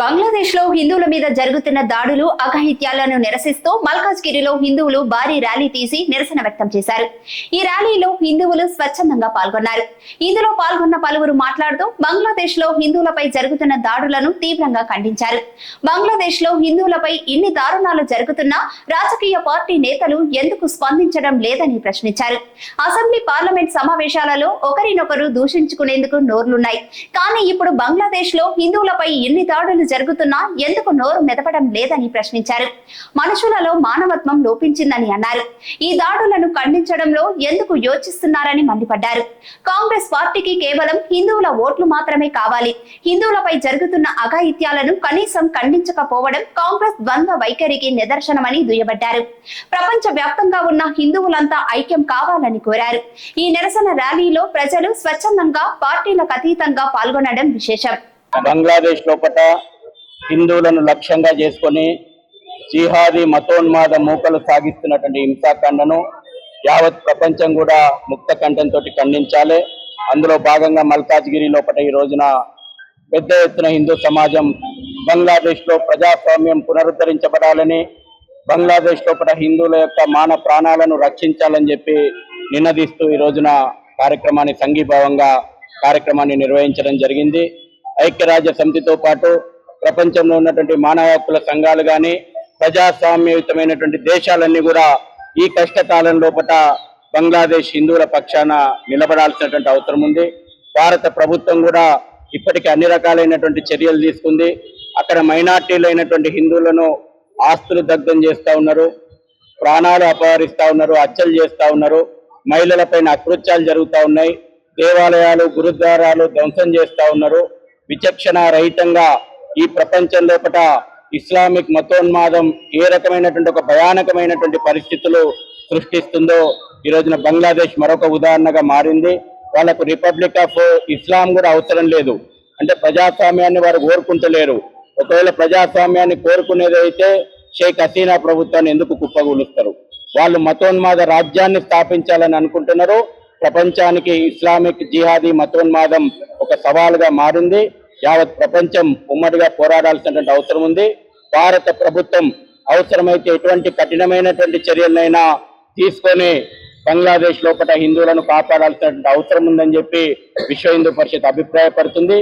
బంగ్లాదేశ్లో హిందువుల మీద జరుగుతున్న దాడులు అఘాయిత్యాలను నిరసిస్తూ మల్కాజ్గిరిలో హిందువులు భారీ ర్యాలీ తీసి నిరసన వ్యక్తం చేశారు. ఈ ర్యాలీలో హిందువులు స్వచ్ఛందంగా పాల్గొన్నారు. ఇందులో పాల్గొన్న పలువురు మాట్లాడుతూ బంగ్లాదేశ్లో హిందువులపై జరుగుతున్న దాడులను తీవ్రంగా ఖండించారు. బంగ్లాదేశ్లో హిందువులపై ఇన్ని దారుణాలు జరుగుతున్నా రాజకీయ పార్టీ నేతలు ఎందుకు స్పందించడం లేదని ప్రశ్నించారు. అసెంబ్లీ పార్లమెంట్ సమావేశాలలో ఒకరినొకరు దూషించుకునేందుకు నోర్లున్నాయి. కానీ ఇప్పుడు బంగ్లాదేశ్లో హిందువులపై ఎన్ని దాడులు జరుగుతున్నా ఎందుకు నోరు మెదపడం లేదని ప్రశ్నించారు. మనుషులలో మానవత్వం లోపించిందని అన్నారు. ఈ దాడులను ఖండించడంలో ఎందుకు యోచిస్తున్నారని మండిపడ్డారు. కాంగ్రెస్ పార్టీకి కేవలం హిందువుల ఓట్లు మాత్రమే కావాలి. హిందువులపై జరుగుతున్న అఘాయిత్యాలను కనీసం ఖండించకపోవడం కాంగ్రెస్ ద్వంద్వ వైఖరికి నిదర్శనమని దుయ్యబట్టారు ప్రపంచ వ్యాప్తంగా ఉన్న హిందువులంతా ఐక్యం కావాలని కోరారు. ఈ నిరసన ర్యాలీలో ప్రజలు స్వచ్ఛందంగా పార్టీలకు అతీతంగా పాల్గొనడం విశేషం. బంగ్లాదేశ్ లోపల హిందువులను లక్ష్యంగా చేసుకొని జిహాదీ మతోన్మాద మూకలు సాగిస్తున్నటువంటి హింసాఖండను యావత్ ప్రపంచం కూడా ముక్త కంఠంతో ఖండించాలి. అందులో భాగంగా మల్కాజ్గిరి లోపల ఈ రోజున పెద్ద ఎత్తున హిందూ సమాజం బంగ్లాదేశ్లో ప్రజాస్వామ్యం పునరుద్ధరించబడాలని బంగ్లాదేశ్ లోపల హిందువుల యొక్క మాన ప్రాణాలను రక్షించాలని చెప్పి నినదీస్తూ ఈ రోజున కార్యక్రమాన్ని సంఘీభావంగా కార్యక్రమాన్ని నిర్వహించడం జరిగింది. ఐక్యరాజ్య సమితితో పాటు ప్రపంచంలో ఉన్నటువంటి మానవ హక్కుల సంఘాలు కానీ ప్రజాస్వామ్యయుతమైనటువంటి దేశాలన్నీ కూడా ఈ కష్టకాలం లోపల బంగ్లాదేశ్ హిందువుల పక్షాన నిలబడాల్సినటువంటి అవసరం ఉంది. భారత ప్రభుత్వం కూడా ఇప్పటికీ అన్ని రకాలైనటువంటి చర్యలు తీసుకుంది. అక్కడ మైనార్టీలు అయినటువంటి హిందువులను ఆస్తులు దగ్ధం చేస్తా ఉన్నారు. ప్రాణాలు అపహరిస్తా ఉన్నారు హత్యలు చేస్తూ ఉన్నారు. మహిళలపైన అకృత్యాలు జరుగుతూ ఉన్నాయి. దేవాలయాలు గురుద్వారాలు ధ్వంసం చేస్తూ ఉన్నారు. విచక్షణ రహితంగా ఈ ప్రపంచం లోపల ఇస్లామిక్ మతోన్మాదం ఏ రకమైనటువంటి ఒక భయానకమైనటువంటి పరిస్థితులు సృష్టిస్తుందో ఈ రోజున బంగ్లాదేశ్ మరొక ఉదాహరణగా మారింది. వాళ్ళకు రిపబ్లిక్ ఆఫ్ ఇస్లాం కూడా అవసరం లేదు. అంటే ప్రజాస్వామ్యాన్ని వారు కోరుకుంటలేరు. ఒకవేళ ప్రజాస్వామ్యాన్ని కోరుకునేదైతే షేక్ హసీనా ప్రభుత్వాన్ని ఎందుకు కుప్పగూలుస్తారు? వాళ్ళు మతోన్మాద రాజ్యాన్ని స్థాపించాలని అనుకుంటున్నారు. ప్రపంచానికి ఇస్లామిక్ జిహాదీ మతోన్మాదం ఒక సవాలుగా మారింది. యావత్ ప్రపంచం ఉమ్మడిగా పోరాడాల్సినటువంటి అవసరం ఉంది. భారత ప్రభుత్వం అవసరమైతే ఎటువంటి కఠినమైనటువంటి చర్యలైనా తీసుకొని బంగ్లాదేశ్ లోపల హిందువులను కాపాడాల్సినటువంటి అవసరం ఉందని చెప్పి విశ్వ హిందూ పరిషత్ అభిప్రాయపడుతుంది.